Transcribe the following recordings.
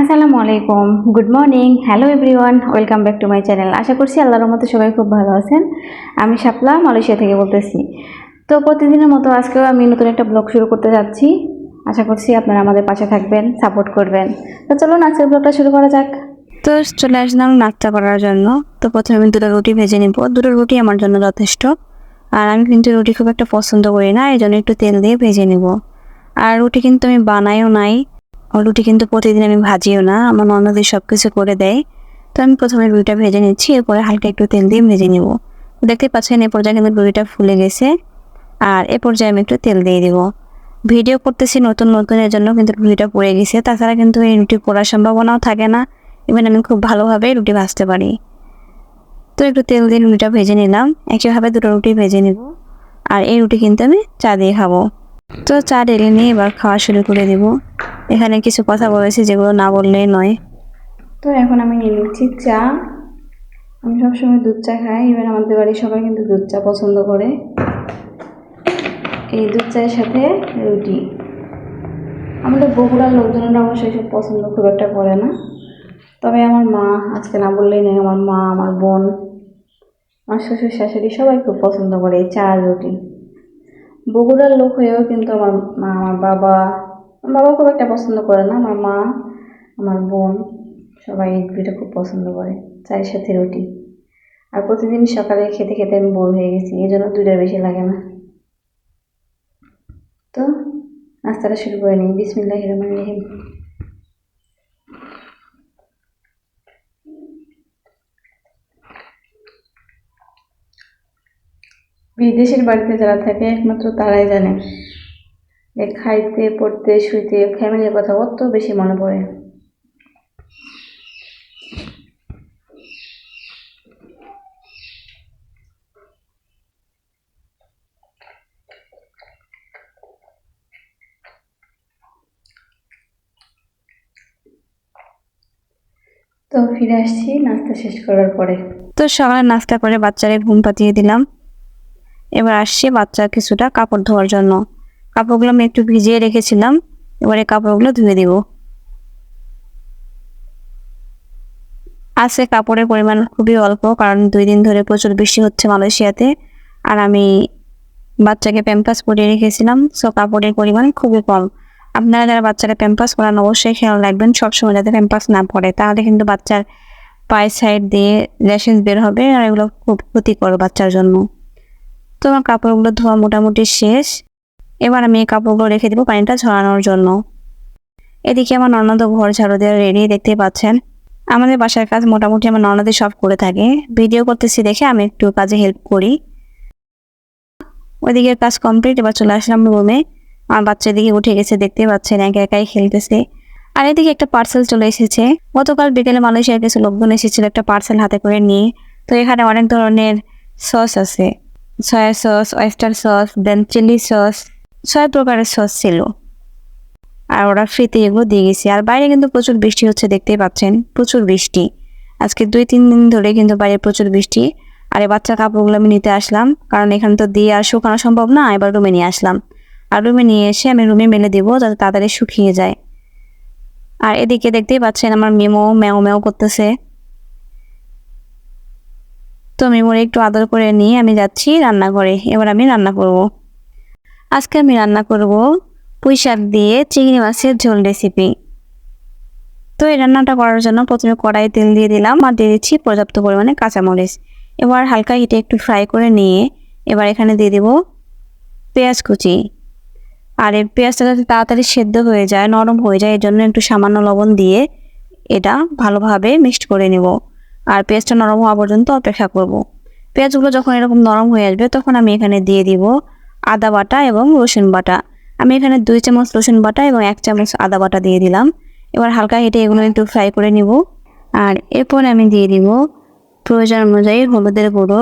আসসালামু আলাইকুম। Good morning hello everyone welcome back to my channel আশা করছি আল্লাহর মতো সবাই খুব ভালো আছেন। আমি শাপলা, মালয়েশিয়া থেকে বলতেছি। তো প্রতিদিনের মতো আজকেও আমি নতুন একটা ব্লগ শুরু করতে যাচ্ছি। আশা করছি আপনারা আমাদের পাশে থাকবেন সাপোর্ট করবেন। তো চলুন আজকের ব্লগটা শুরু করা যাক। তো চলে আসলাম নাস্তা করার জন্য। তো প্রথমে আমি দুটো রুটি ভেজে নিব। দুটো রুটি আমার জন্য যথেষ্ট। আর আমি কিন্তু রুটি খুব একটা পছন্দ করি না এই জন্য একটু তেল দিয়ে ভেজে নিব। আর রুটি কিন্তু আমি বানাইও নাই। রুটি কিন্তু প্রতিদিন আমি ভাজিও না, আমার ননদি সব কিছু করে দেয়। তো আমি প্রথমে রুটিটা ভেজে নিচ্ছি, এরপরে হালকা একটু তেল দিয়ে ভেজে নিব। দেখতে পাচ্ছেন এ পর্যায়ে কিন্তু রুটিটা ফুলে গেছে, আর এ পর্যায়ে আমি একটু তেল দিয়ে দিব। ভিডিও করতেছি নতুন নতুন এর জন্য, কিন্তু রুটিটা পড়ে গেছে, তাছাড়া কিন্তু এই রুটি পড়ার সম্ভাবনাও থাকে না ইভেন আমি খুব ভালোভাবে রুটি ভাজতে পারি। তো একটু তেল দিয়ে রুটিটা ভেজে নিলাম, একইভাবে দুটো রুটি ভেজে নিব, আর এই রুটি কিন্তু আমি চা দিয়ে খাব। তো চা ঢেলে নিয়ে এবার খাওয়া শুরু করে দিব। এখানে কিছু কথা বলেছি যেগুলো না বললেই নয়। তো এখন আমি নিয়ে নিচ্ছি চা। আমি সবসময় দুধ চা খাই ইভেন আমাদের বাড়ির সবাই কিন্তু দুধ চা পছন্দ করে। এই দুধ চায়ের সাথে রুটি। আমাদের বগুড়ার লোকজনেরা অবশ্যই সব পছন্দ খুব একটা করে না। তবে আমার মা, আজকে না বললেই নেই আমার মা, আমার বোন, আমার শ্বশুর, শাশুড়ি সবাই খুব পছন্দ করে এই চা আর রুটি। বগুড়ার লোক হয়েও কিন্তু আমার মা, আমার বাবা আমার বাবা খুব একটা পছন্দ করে না, আমার মা, আমার বোন, সবাই রুটিটা খুব পছন্দ করে, চায়ের সাথে রুটি। আর প্রতিদিন সকালে খেতে খেতে আমি বোর হয়ে গেছি, এই জন্য দুইটার বেশি লাগে না। তো, নাস্তাটা শুরু করে নিই। বিসমিল্লাহ রহমান রহিম। বিদেশের বাড়িতে যারা থাকে, একমাত্র তারাই জানে। যে খাইতে, পড়তে, শুইতে ফ্যামিলির কথা কত বেশি মনে পড়ে। তো ফিরে আসছি, নাস্তা শেষ করার পরে। তো সকালে নাস্তা করে বাচ্চারে ঘুম পাতিয়ে দিলাম। এবার আসছি বাচ্চার কিছুটা কাপড় ধোয়ার জন্য। কাপড়গুলো আমি একটু ভিজিয়ে রেখেছিলাম। এবারে কাপড়গুলো ধুয়ে দিব। আছে কাপড়ের পরিমাণ খুবই অল্প, কারণ দুই দিন ধরে প্রচুর বৃষ্টি হচ্ছে মালয়েশিয়াতে। আর আমি বাচ্চাকে প্যাম্পাস পরিয়ে রেখেছিলাম, সো কাপড়ের পরিমাণ খুবই কম। আপনারা যারা বাচ্চারা প্যাম্পাস করান অবশ্যই খেয়াল রাখবেন, সবসময় যাতে প্যাম্পাস না পড়ে তাহলে কিন্তু বাচ্চার পায়ের সাইড দিয়ে র্যাশেস বের হবে, আর এগুলো খুব ক্ষতিকর বাচ্চার জন্য। তো আমার কাপড়গুলো ধোয়া মোটামুটি শেষ। এবার আমি এই কাপড়গুলো রেখে দেবো পানিটা ঝরানোর জন্য। এদিকে আমার ননদ ঘর ঝাড়ু দেওয়া রেডি, দেখতে পাচ্ছেন? আমাদের বাসার কাজ মোটামুটি আমার ননদই সব করে থাকে। ভিডিও করতেছি দেখে আমি একটু কাজে হেল্প করি। ওইদিকে কাজ কমপ্লিট, এবার চলে আসলাম রুমে। আমার বাচ্চা দিকে উঠে গেছে, দেখতে পাচ্ছেন, একা একাই খেলতেছে। আর এদিকে একটা পার্সেল চলে এসেছে। গতকাল বিকেলে মালয়েশিয়ার কিছু লোকজন এসেছিল একটা পার্সেল হাতে করে নিয়ে। তো এখানে অনেক ধরনের সস আছে। Soya sauce oyster sauce then chilli sauce ছয় প্রকারের সস ছিল। আর ওরা ফ্রিতে এগুলো দিয়ে গেছে। আর বাইরে কিন্তু প্রচুর বৃষ্টি হচ্ছে, দেখতেই পাচ্ছেন। প্রচুর বৃষ্টি। আজকে দুই, তিন দিন ধরে কিন্তু বাইরে প্রচুর বৃষ্টি। আর এই বাচ্চা কাপড়গুলো আমি নিতে আসলাম। কারণ এখানে তো দিয়ে আর শুকানো সম্ভব না, এবার রুমে নিয়ে আসলাম। আর রুমে নিয়ে এসে আমি রুমে মেলে দেবো, যাতে তাড়াতাড়ি শুকিয়ে যায়। আর এদিকে দেখতেই পাচ্ছেন আমার মেমো ম্যাও ম্যাও করতেছে। তো মেমোরে একটু আদর করে নিয়ে আমি যাচ্ছি রান্নাঘরে। এবার আমি রান্না করব। আজকে আমি রান্না করব পুঁই শাক দিয়ে চিংড়ি মাছের ঝোল রেসিপি তো এই রান্নাটা করার জন্য প্রথমে কড়াই তেল দিয়ে দিলাম আর দিয়ে দিচ্ছি পর্যাপ্ত পরিমাণে কাঁচামরিচ। এবার হালকা হিটে একটু ফ্রাই করে নিয়ে এবার এখানে দিয়ে দেব পেঁয়াজ কুচি। আর এই পেঁয়াজটা যাতে তাড়াতাড়ি সেদ্ধ হয়ে যায়, নরম হয়ে যায়, এর জন্য একটু সামান্য লবণ দিয়ে এটা ভালোভাবে মিক্সড করে নেব। আর পেঁয়াজটা নরম হওয়া পর্যন্ত অপেক্ষা করব। পেঁয়াজগুলো যখন এরকম নরম হয়ে আসবে, তখন আমি এখানে দিয়ে দিব আদা বাটা এবং রসুন বাটা। আমি এখানে দুই চামচ রসুন বাটা এবং এক চামচ আদা বাটা দিয়ে দিলাম। এবার হালকা হেঁটে এগুলো একটু ফ্রাই করে নিব। আর এরপর আমি দিয়ে দিব প্রয়োজন অনুযায়ী হলুদের গুঁড়ো,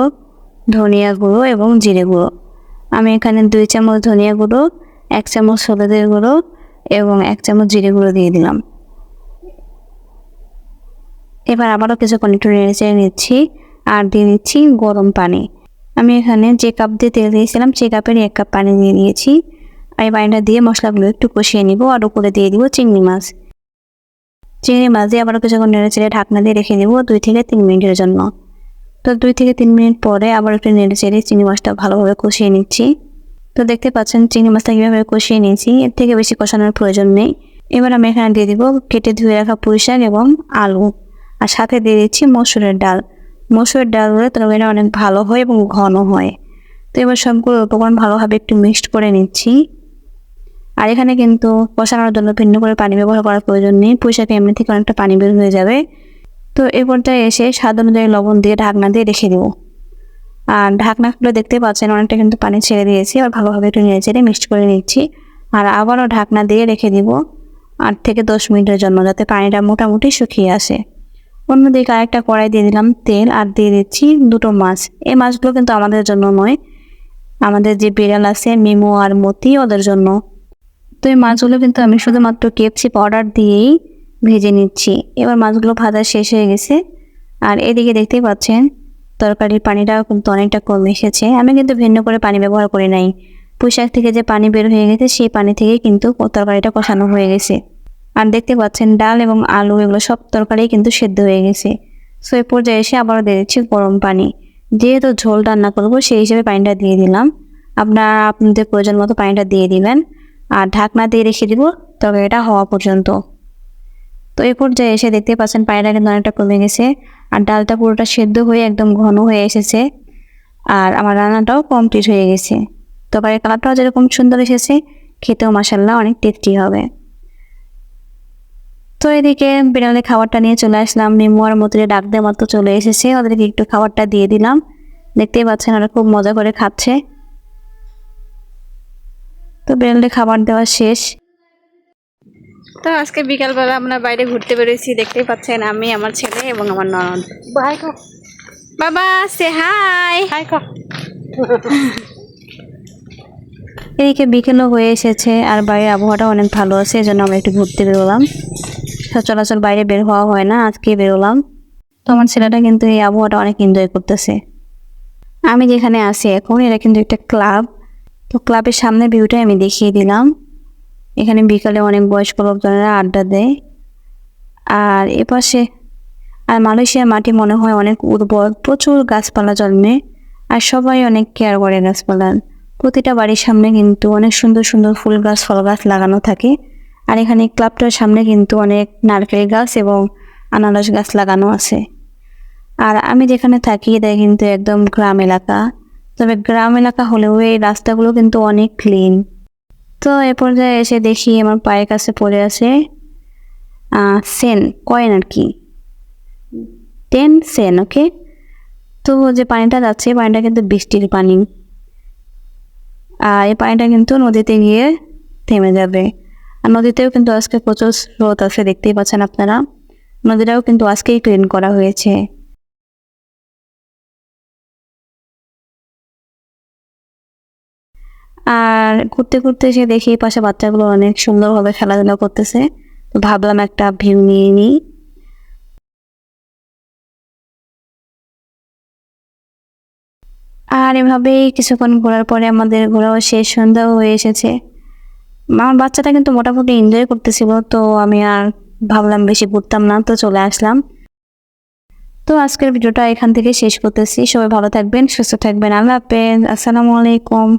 ধনিয়া গুঁড়ো এবং জিরে গুঁড়ো। আমি এখানে দুই চামচ ধনিয়া গুঁড়ো, এক চামচ হলুদের গুঁড়ো এবং এক চামচ জিরে গুঁড়ো দিয়ে দিলাম। এবার আবারও কিছুক্ষণ একটু নেড়ে চেড়ে নিচ্ছি আর দিয়ে দিচ্ছি গরম পানি। আমি এখানে যে কাপ দিয়ে তেল দিয়েছিলাম, সেই কাপের এক কাপ পানি দিয়ে আর এই পানিটা দিয়ে মশলাগুলো একটু কষিয়ে নিব আর উপরে দিয়ে দিব চিংড়ি মাছ। চিংড়ি মাছ দিয়ে আবারও কিছুক্ষণ নেড়ে চেড়ে ঢাকনা দিয়ে রেখে দিব দুই থেকে তিন মিনিটের জন্য। তো দুই থেকে তিন মিনিট পরে আবার একটু নেড়ে চেড়ে চিংড়ি মাছটা ভালোভাবে কষিয়ে নিচ্ছি। তো দেখতে পাচ্ছেন চিংড়ি মাছটা কীভাবে কষিয়ে নিয়েছি, এর থেকে বেশি কষানোর প্রয়োজন নেই। এবার আমি এখানে দিয়ে দিব কেটে ধুয়ে রাখা পুঁই শাক এবং আলু। আর সাথে দিয়ে দিচ্ছি মসুরের ডাল। মসুরের ডাল ডালগুলো তরকারিটা অনেক ভালো হয় এবং ঘন হয়। তো এবার সবগুলো উপকরণ ভালোভাবে একটু মিক্সড করে নিচ্ছি। আর এখানে কিন্তু কষানোর জন্য ভিন্ন করে পানি ব্যবহার করার প্রয়োজন নেই। পুঁই শাকে এমনি থেকে অনেকটা পানি বের হয়ে যাবে। তো এই পর্যায়ে এসে স্বাদ অনুযায়ী লবণ দিয়ে ঢাকনা দিয়ে রেখে দেবো। আর ঢাকনা খুলে দেখতে পাচ্ছেন অনেকটা কিন্তু পানি ছেড়ে দিয়েছি। আর ভালোভাবে একটু নেড়ে চেড়ে মিক্সড করে নিচ্ছি। আর আবারও ঢাকনা দিয়ে রেখে দিব। আট থেকে দশ মিনিটের জন্য যাতে পানিটা মোটামুটি শুকিয়ে আসে। অন্যদিকে আরেকটা কড়াই দিয়ে দিলাম তেল আর দিয়ে দিচ্ছি দুটো মাছ। এই মাছগুলো কিন্তু আমাদের জন্য নয়, আমাদের যে বিড়াল আছে, মিমো আর মতি, ওদের জন্য। তো এই মাছগুলো কিন্তু আমি শুধুমাত্র কেপসি পাউডার দিয়েই ভেজে নিচ্ছি। এবার মাছগুলো ভাজা শেষ হয়ে গেছে। আর এদিকে দেখতেই পাচ্ছেন, তরকারির পানিটাও কিন্তু অনেকটা কমে এসেছে। আমি কিন্তু ভিন্ন করে পানি ব্যবহার করি নাই। পুঁইশাক থেকে যে পানি বের হয়ে গেছে, সেই পানি থেকেই কিন্তু তরকারিটা কষানো হয়ে গেছে। আর দেখতে পাচ্ছেন ডাল এবং আলু, এগুলো সব তরকারি কিন্তু সেদ্ধ হয়ে গেছে। সো এই পর্যায়ে এসে আবারও দিয়ে দিচ্ছি গরম পানি। যেহেতু ঝোল রান্না করব, সেই হিসেবে পানিটা দিয়ে দিলাম। আপনারা আপনাদের প্রয়োজন মতো পানিটা দিয়ে দিবেন। আর ঢাকনা দিয়ে রেখে দিব তরকারিটা হওয়া পর্যন্ত। তো এই পর্যায়ে এসে দেখতে পাচ্ছেন পানিটা কিন্তু অনেকটা কমে গেছে। আর ডালটা পুরোটা সেদ্ধ হয়ে একদম ঘন হয়ে এসেছে। আর আমার রান্নাটাও কমপ্লিট হয়ে গেছে। তরকারির কালারটাও যেরকম সুন্দর এসেছে, খেতেও মাসাল্লাহ অনেক টেস্টি হবে। তো এদিকে বিড়ালে খাবারটা নিয়ে চলে আসলাম। মিমু আর মতুরে ডাক দেওয়ার মতো চলে এসেছে। ওদেরকে একটু খাবারটা দিয়ে দিলাম। দেখতেই পাচ্ছেন ওরা খুব মজা করে খাচ্ছে। তো বিড়ালে খাবার দেওয়া শেষ। তো আজকে বিকালবেলা আমরা বাইরে ঘুরতে বেরোয়েছি। দেখতেই পাচ্ছেন আমি আমার ছেলে এবং আমার ননদ। বাই বাবা সে হাই। হাই কো। এদিকে বিকেলও হয়ে এসেছে। আর বাইরের আবহাওয়াটা অনেক ভালো আছে এই জন্য আমরা একটু ঘুরতে বেরোলাম। সচরাচর বাইরে বের হওয়া হয় না, আজকে বেরোলাম। তো আমার ছেলেটা কিন্তু এই আবহাওয়াটা অনেক এনজয় করতেছে। আমি যেখানে আছি এখন, এটা কিন্তু একটা ক্লাব তো ক্লাবের সামনে ভিউটা আমি দেখিয়ে দিলাম। এখানে বিকালে অনেক বয়স্ক লোকজনেরা আড্ডা দেয়। আর এপাশে, আর মালয়েশিয়ার মাটি মনে হয় অনেক উর্বর, প্রচুর গাছপালা জন্মে। আর সবাই অনেক কেয়ার করে গাছপালার। প্রতিটা বাড়ির সামনে কিন্তু অনেক সুন্দর সুন্দর ফুল গাছ, ফল গাছ লাগানো থাকে। আর এখানে ক্লাবটার সামনে কিন্তু অনেক নারকেল গাছ এবং আনারস গাছ লাগানো আছে। আর আমি যেখানে থাকি, এটা কিন্তু একদম গ্রাম এলাকা। তবে গ্রাম এলাকা হলেও এই রাস্তাগুলো কিন্তু অনেক ক্লিন তো এ পর্যায়ে এসে দেখি আমার পায়ের কাছে পড়ে আছে সেন, কয়েন আর কি। Ten sen, okay? তো যে পানিটা যাচ্ছে পানিটা কিন্তু বৃষ্টির পানি। আর এই পানিটা কিন্তু নদীতে গিয়ে থেমে যাবে। নদীতেও কিন্তু আজকে প্রচুর স্রোত আছে, দেখতেই পাচ্ছেন আপনারা। নদীটাও কিন্তু আজকেই ক্লিন করা হয়েছে। আর ঘুরতে ঘুরতে এসে দেখি পাশে বাচ্চাগুলো অনেক সুন্দরভাবে খেলাধুলা করতেছে। তো ভাবলাম একটা ভিউ নিয়ে নিই। আর এভাবেই কিছুক্ষণ ঘোরার পরে আমাদের ঘোরাও শেষ, সন্ধ্যাও হয়ে এসেছে। আমার বাচ্চাটা কিন্তু মোটামুটি এনজয় করতেছিল, তো আমি আর ভাবলাম বেশি ঘুরতাম না, তো চলে আসলাম। তো আজকের ভিডিওটা এখান থেকে শেষ করতেছি। সবাই ভালো থাকবেন, সুস্থ থাকবেন। আল্লাহ হাফেজ। আসসালামু আলাইকুম।